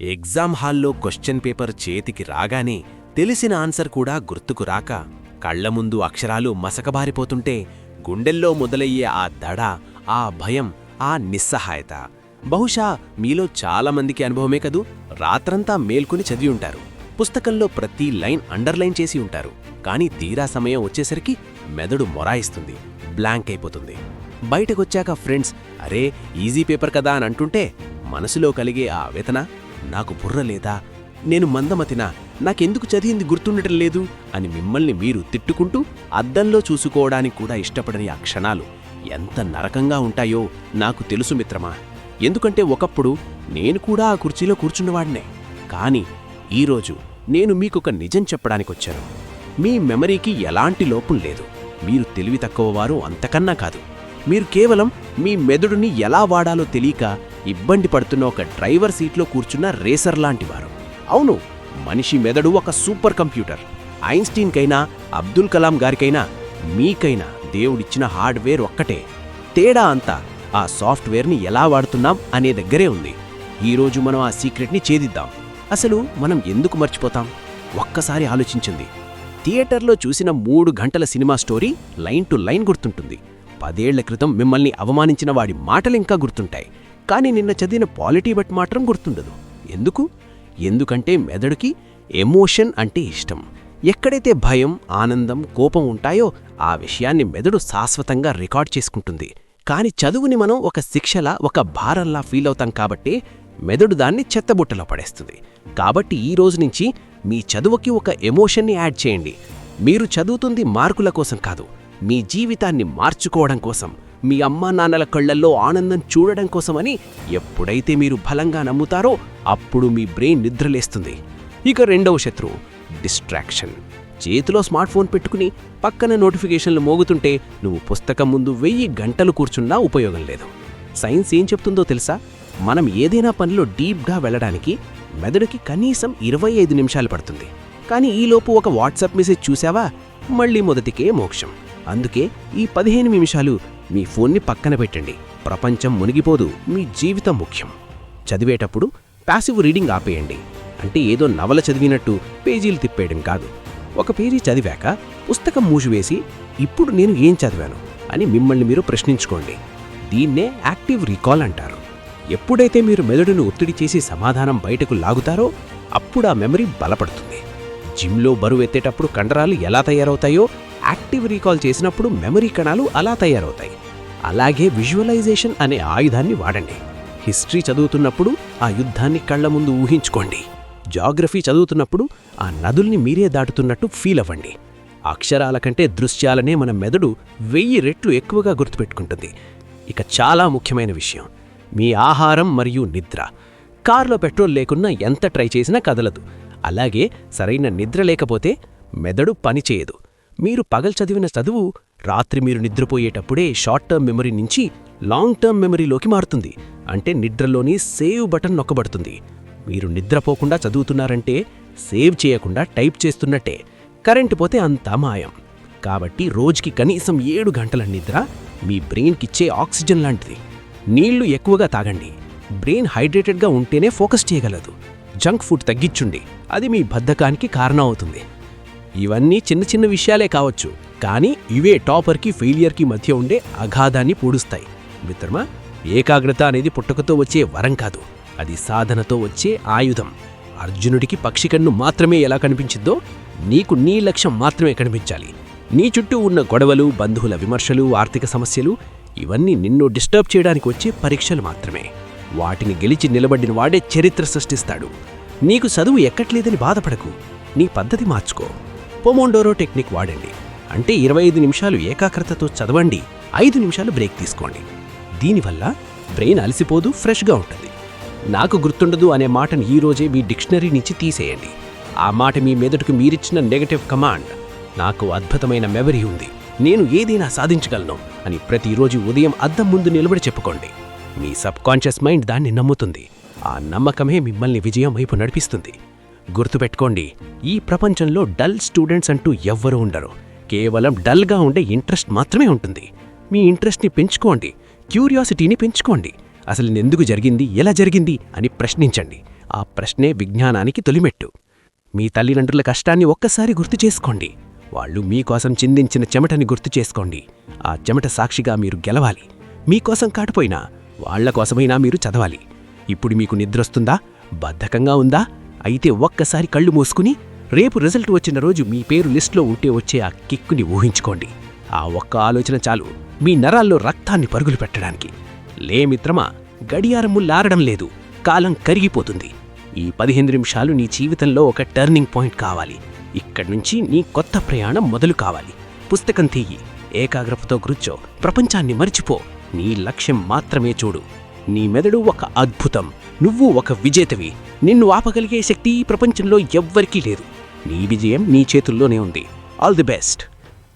Exam హాల్లో question paper చేతికి రాగానే తెలిసిన ఆన్సర్ కూడా గుర్తుకు రాక కళ్ళ ముందు అక్షరాలు మసకబారిపోతుంటే గుండెల్లో మొదలయ్యే ఆ దడ ఆ భయం ఆ నిస్సహాయత. బహుశా మీలో చాలామందికి అనుభవమే కదూ? రాత్రంతా మేల్కొని చదివి ఉంటారు. పుస్తకంలో ప్రతి లైన్ అండర్లైన్ చేసి ఉంటారు. కానీ తీరా సమయం వచ్చేసరికి మెదడు మొరాయిస్తుంది. బ్లాంక్ అయిపోతుంది. బయటకొచ్చాక ఫ్రెండ్స్ అరే ఈజీ పేపర్ కదా అని అంటుంటే మనసులో కలిగే ఆ వేతన? నాకు బుర్ర లేదా? నేను మందమతినా? నాకెందుకు చదివింది గుర్తుండటం లేదు? అని మిమ్మల్ని మీరు తిట్టుకుంటూ అద్దంలో చూసుకోవడానికి కూడా ఇష్టపడని ఆ క్షణాలు ఎంత నరకంగా ఉంటాయో నాకు తెలుసు మిత్రమా. ఎందుకంటే ఒకప్పుడు నేను కూడా ఆ కుర్చీలో కూర్చున్నవాడినే. కానీ ఈరోజు నేను మీకొక నిజం చెప్పడానికొచ్చాను మీ మెమరీకి ఎలాంటి లోపం లేదు. మీరు తెలివి తక్కువవారు అంతకన్నా కాదు. మీరు కేవలం మీ మెదడుని ఎలా వాడాలో తెలియక ఇబ్బంది పడుతున్న ఒక డ్రైవర్ సీట్లో కూర్చున్న రేసర్ లాంటివారు అవును మనిషి మెదడు ఒక సూపర్ కంప్యూటర్. ఐన్స్టీన్కైనా అబ్దుల్ కలాం గారికైనా మీకైనా దేవుడిచ్చిన హార్డ్వేర్ ఒక్కటే. తేడా అంతా ఆ సాఫ్ట్వేర్ని ఎలా వాడుతున్నాం అనే దగ్గరే ఉంది. ఈరోజు మనం ఆ సీక్రెట్ని ఛేదిద్దాం. అసలు మనం ఎందుకు మర్చిపోతాం? ఒక్కసారి ఆలోచించింది. థియేటర్లో చూసిన మూడు గంటల cinema story line to line గుర్తుంటుంది. పదేళ్ళ క్రితం మిమ్మల్ని అవమానించిన వాడి మాటలు ఇంకా గుర్తుంటాయి. కానీ నిన్న చదివిన పాలిటీ బట్ మాత్రం గుర్తుండదు. ఎందుకు? ఎందుకంటే మెదడుకి ఎమోషన్ అంటే ఇష్టం. ఎక్కడైతే భయం ఆనందం కోపం ఉంటాయో ఆ విషయాన్ని మెదడు శాశ్వతంగా రికార్డ్ చేసుకుంటుంది. కానీ చదువుని మనం ఒక శిక్షలా ఒక భారంలా ఫీల్ అవుతాం కాబట్టి మెదడు దాన్ని చెత్తబుట్టలో పడేస్తుంది. కాబట్టి ఈ రోజు నుంచి మీ చదువుకి ఒక ఎమోషన్ని యాడ్ చేయండి. మీరు చదువుతుంది మార్కుల కోసం కాదు మీ జీవితాన్ని మార్చుకోవడం కోసం. మీ అమ్మా నాన్నల కళ్ళల్లో ఆనందం చూడడం కోసమని ఎప్పుడైతే మీరు బలంగా నమ్ముతారో అప్పుడు మీ బ్రెయిన్ నిద్రలేస్తుంది. ఇక రెండవ శత్రువు డిస్ట్రాక్షన్. చేతిలో స్మార్ట్ ఫోన్ పెట్టుకుని పక్కన నోటిఫికేషన్లు మోగుతుంటే నువ్వు పుస్తకం ముందు వెయ్యి గంటలు కూర్చున్నా ఉపయోగం లేదు. సైన్స్ ఏం చెప్తుందో తెలుసా? మనం ఏదైనా పనిలో డీప్గా వెళ్ళడానికి మెదడుకి కనీసం ఇరవై ఐదు నిమిషాలు పడుతుంది. కానీ ఈలోపు ఒక వాట్సాప్ మెసేజ్ చూసావా? మళ్ళీ మొదటికే మోక్షం. అందుకే ఈ పదిహేను నిమిషాలు మీ ఫోన్ని పక్కన పెట్టండి. ప్రపంచం మునిగిపోదు. మీ జీవితం ముఖ్యం. చదివేటప్పుడు ప్యాసివ్ రీడింగ్ ఆపేయండి. అంటే ఏదో నవల చదివినట్టు పేజీలు తిప్పేయడం కాదు. ఒక పేజీ చదివాక పుస్తకం మూసివేసి ఇప్పుడు నేను ఏం చదివాను? అని మిమ్మల్ని మీరు ప్రశ్నించుకోండి. దీన్నే యాక్టివ్ రీకాల్ అంటారు. ఎప్పుడైతే మీరు మెదడును ఒత్తిడి చేసి సమాధానం బయటకు లాగుతారో అప్పుడు ఆ మెమరీ బలపడుతుంది. జిమ్లో బరువు ఎత్తేటప్పుడు కండరాలు ఎలా తయారవుతాయో యాక్టివ్ రీకాల్ చేసినప్పుడు మెమరీ కణాలు అలా తయారవుతాయి. అలాగే విజువలైజేషన్ అనే ఆయుధాన్ని వాడండి. హిస్టరీ చదువుతున్నప్పుడు ఆ యుద్ధాన్ని కళ్ళ ముందు ఊహించుకోండి. జాగ్రఫీ చదువుతున్నప్పుడు ఆ నదుల్ని మీరే దాటుతున్నట్టు ఫీల్ అవ్వండి. అక్షరాల కంటే దృశ్యాలనే మన మెదడు వెయ్యి రెట్లు ఎక్కువగా గుర్తుపెట్టుకుంటుంది. ఇక చాలా ముఖ్యమైన విషయం. మీ ఆహారం మరియు నిద్ర. కారులో పెట్రోల్ లేకున్నా ఎంత ట్రై చేసినా కదలదు. అలాగే సరైన నిద్ర లేకపోతే మెదడు పనిచేయదు మీరు పగల్ చదివిన చదువు రాత్రి మీరు నిద్రపోయేటప్పుడే షార్ట్ టర్మ్ మెమరీ నుంచి లాంగ్ టర్మ్ మెమరీలోకి మారుతుంది. అంటే నిద్రలోని సేవ్ బటన్ నొక్కబడుతుంది. మీరు నిద్రపోకుండా చదువుతున్నారంటే సేవ్ చేయకుండా టైప్ చేస్తున్నట్టే కరెంటు పోతే అంతా మాయం. కాబట్టి రోజుకి కనీసం ఏడు గంటల నిద్ర మీ బ్రెయిన్కిచ్చే ఆక్సిజన్ లాంటిది. నీళ్ళు ఎక్కువగా తాగండి. బ్రెయిన్ హైడ్రేటెడ్గా ఉంటేనే ఫోకస్ చేయగలదు. జంక్ ఫుడ్ తగ్గించుండి. అది మీ బద్ధకానికి కారణం అవుతుంది ఇవన్నీ చిన్న చిన్న విషయాలే కావచ్చు కానీ ఇవే టాపర్కి ఫెయిలియర్కి మధ్య ఉండే అగాధాన్ని పూడుస్తాయి. మిత్రమా ఏకాగ్రత అనేది పుట్టకతో వచ్చే వరం కాదు. అది సాధనతో వచ్చే ఆయుధం. అర్జునుడికి పక్షికన్ను మాత్రమే ఎలా కనిపించిందో నీకు నీ లక్ష్యం మాత్రమే కనిపించాలి. నీ చుట్టూ ఉన్న గొడవలు బంధువుల విమర్శలు ఆర్థిక సమస్యలు ఇవన్నీ నిన్ను డిస్టర్బ్ చేయడానికి వచ్చే పరీక్షలు మాత్రమే. వాటిని గెలిచి నిలబడిన వాడే చరిత్ర సృష్టిస్తాడు. నీకు చదువు ఎక్కట్లేదని బాధపడకు. నీ పద్ధతి మార్చుకో. పొమోండోరో టెక్నిక్ వాడండి. అంటే ఇరవై ఐదు నిమిషాలు ఏకాగ్రతతో చదవండి ఐదు నిమిషాలు బ్రేక్ తీసుకోండి. దీనివల్ల బ్రెయిన్ అలసిపోదు ఫ్రెష్గా ఉంటుంది. నాకు గుర్తుండదు అనే మాటను ఈరోజే మీ డిక్షనరీ నుంచి తీసేయండి. ఆ మాట మీ మెదడుకు మీరిచ్చిన నెగటివ్ కమాండ్. నాకు అద్భుతమైన మెమరీ ఉంది. నేను ఏదైనా సాధించగలను అని ప్రతిరోజు ఉదయం అద్దం ముందు నిలబడి చెప్పుకోండి. మీ సబ్ కాన్షియస్ మైండ్ దాన్ని నమ్ముతుంది. ఆ నమ్మకమే మిమ్మల్ని విజయం వైపు నడిపిస్తుంది. గుర్తుపెట్టుకోండి ఈ ప్రపంచంలో డల్ స్టూడెంట్స్ అంటూ ఎవ్వరూ ఉండరు. కేవలం డల్గా ఉండే ఇంట్రెస్ట్ మాత్రమే ఉంటుంది. మీ ఇంట్రెస్ట్ని పెంచుకోండి క్యూరియాసిటీని పెంచుకోండి. అసలు ఎందుకు జరిగింది ఎలా జరిగింది అని ప్రశ్నించండి. ఆ ప్రశ్నే విజ్ఞానానికి తొలిమెట్టు. మీ తల్లిదండ్రుల కష్టాన్ని ఒక్కసారి గుర్తు చేసుకోండి. వాళ్ళు మీకోసం చిందించిన చెమటని గుర్తు చేసుకోండి. ఆ చెమట సాక్షిగా మీరు గెలవాలి. మీకోసం కాటుపోయినా వాళ్ళ కోసమైనా మీరు చదవాలి. ఇప్పుడు మీకు నిద్రొస్తుందా? బద్ధకంగా ఉందా? అయితే ఒక్కసారి కళ్ళు మూసుకుని రేపు రిజల్ట్ వచ్చిన రోజు మీ పేరు లిస్ట్లో ఉంటే వచ్చే ఆ కిక్కుని ఊహించుకోండి. ఆ ఒక్క ఆలోచన చాలు మీ నరాల్లో రక్తాన్ని పరుగులు పెట్టడానికి. లే మిత్రమా గడియారము లారడం లేదు కాలం కరిగిపోతుంది. ఈ పదిహేను నిమిషాలు నీ జీవితంలో ఒక టర్నింగ్ పాయింట్ కావాలి. ఇక్కడి నుంచి నీ కొత్త ప్రయాణం మొదలు కావాలి. పుస్తకం తీయి ఏకాగ్రతతో గుర్చో ప్రపంచాన్ని మర్చిపో నీ లక్ష్యం మాత్రమే చూడు. నీ మెదడు ఒక అద్భుతం. నువ్వు ఒక విజేతవి. నిన్ను ఆపగలిగే శక్తి ఈ ప్రపంచంలో ఎవ్వరికీ లేదు. నీ విజయం నీ చేతుల్లోనే ఉంది. All the best.